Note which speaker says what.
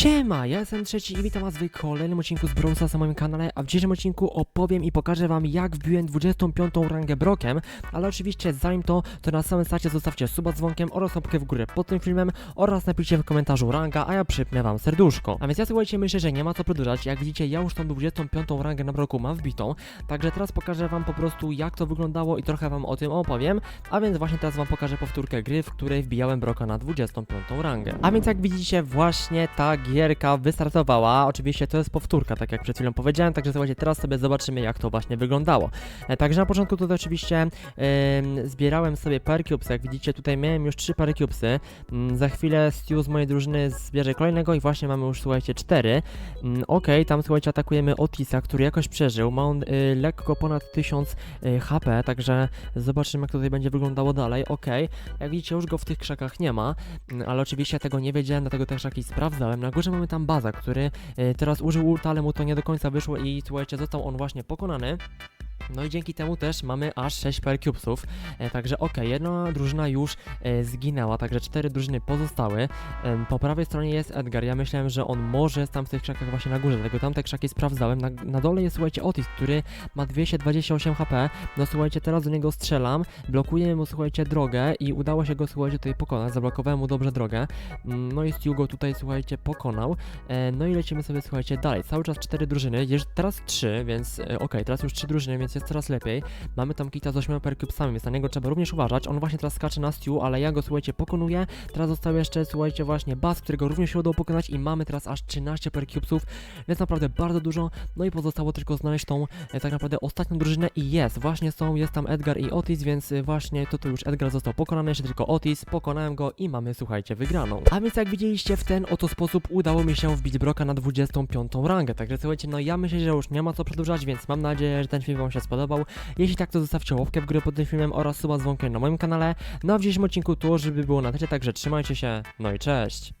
Speaker 1: Siema, ja jestem trzeci i witam was w kolejnym odcinku z Browsa na moim kanale, a w dzisiejszym odcinku opowiem i pokażę wam jak wbiłem 25 rangę brokiem, ale oczywiście zanim to, to na samym starcie zostawcie suba dzwonkiem oraz łapkę w górę pod tym filmem oraz napiszcie w komentarzu ranga, a ja przypnę wam serduszko. A więc ja słuchajcie, myślę, że nie ma co przedłużać, jak widzicie ja już tą 25 rangę na broku mam wbitą, także teraz pokażę wam po prostu jak to wyglądało i trochę wam o tym opowiem, a więc właśnie teraz wam pokażę powtórkę gry, w której wbijałem broka na 25 rangę. A więc jak widzicie właśnie ta gierka wystartowała, oczywiście to jest powtórka, tak jak przed chwilą powiedziałem, także słuchajcie, teraz sobie zobaczymy jak to właśnie wyglądało. E, Także na początku tutaj oczywiście em, zbierałem sobie parę cubes, jak widzicie tutaj miałem już trzy pary cubesy, Mm, za chwilę Stu z mojej drużyny zbierze kolejnego i właśnie mamy już słuchajcie cztery. Mm, Okej, tam słuchajcie atakujemy Otisa, który jakoś przeżył, ma on y, lekko ponad 1000 y, HP, także zobaczymy jak to tutaj będzie wyglądało dalej. Okej, jak widzicie już go w tych krzakach nie ma, Mm, ale oczywiście tego nie wiedziałem, dlatego też krzaki sprawdzałem. Na górze mamy tam baza, który y, teraz użył ulta, ale mu to nie do końca wyszło i słuchajcie, został on właśnie pokonany. No i dzięki temu też mamy aż 6 per cubesów, e, także okej, jedna drużyna już e, zginęła, także cztery drużyny pozostały. Em, po prawej stronie jest Edgar, ja myślałem, że on może tam w tych krzakach właśnie na górze, dlatego tamte krzaki sprawdzałem. Na, na dole jest, słuchajcie, Otis, który ma 228 HP, no słuchajcie, teraz do niego strzelam, blokuję mu, słuchajcie, drogę i udało się go, słuchajcie, tutaj pokonać, zablokowałem mu dobrze drogę, Mm, no i Stu go tutaj, słuchajcie, pokonał, E, no i lecimy sobie, słuchajcie, dalej, cały czas cztery drużyny, jest teraz trzy, więc e, okej, teraz już trzy drużyny, więc jest coraz lepiej. Mamy tam kita z 8 percubesami, więc na niego trzeba również uważać. On właśnie teraz skacze na Stu, ale ja go, słuchajcie, pokonuję. Teraz został jeszcze, słuchajcie, właśnie Bas, którego również się udało pokonać i mamy teraz aż 13 percubesów, więc naprawdę bardzo dużo. No i pozostało tylko znaleźć tą e, tak naprawdę ostatnią drużynę i jest, właśnie są, jest tam Edgar i Otis, więc e, właśnie to tu już Edgar został pokonany, jeszcze tylko Otis, pokonałem go i mamy, słuchajcie, wygraną. A więc jak widzieliście, w ten oto sposób udało mi się wbić Broka na 25 rangę, także słuchajcie, no ja myślę, że już nie ma co przedłużać, więc mam nadzieję, że ten film wam się. Jeśli tak, to zostawcie łapkę w górę pod tym filmem oraz suba dzwonkiem na moim kanale. No a w dzisiejszym odcinku to, żeby było na tyle, także trzymajcie się, no i cześć!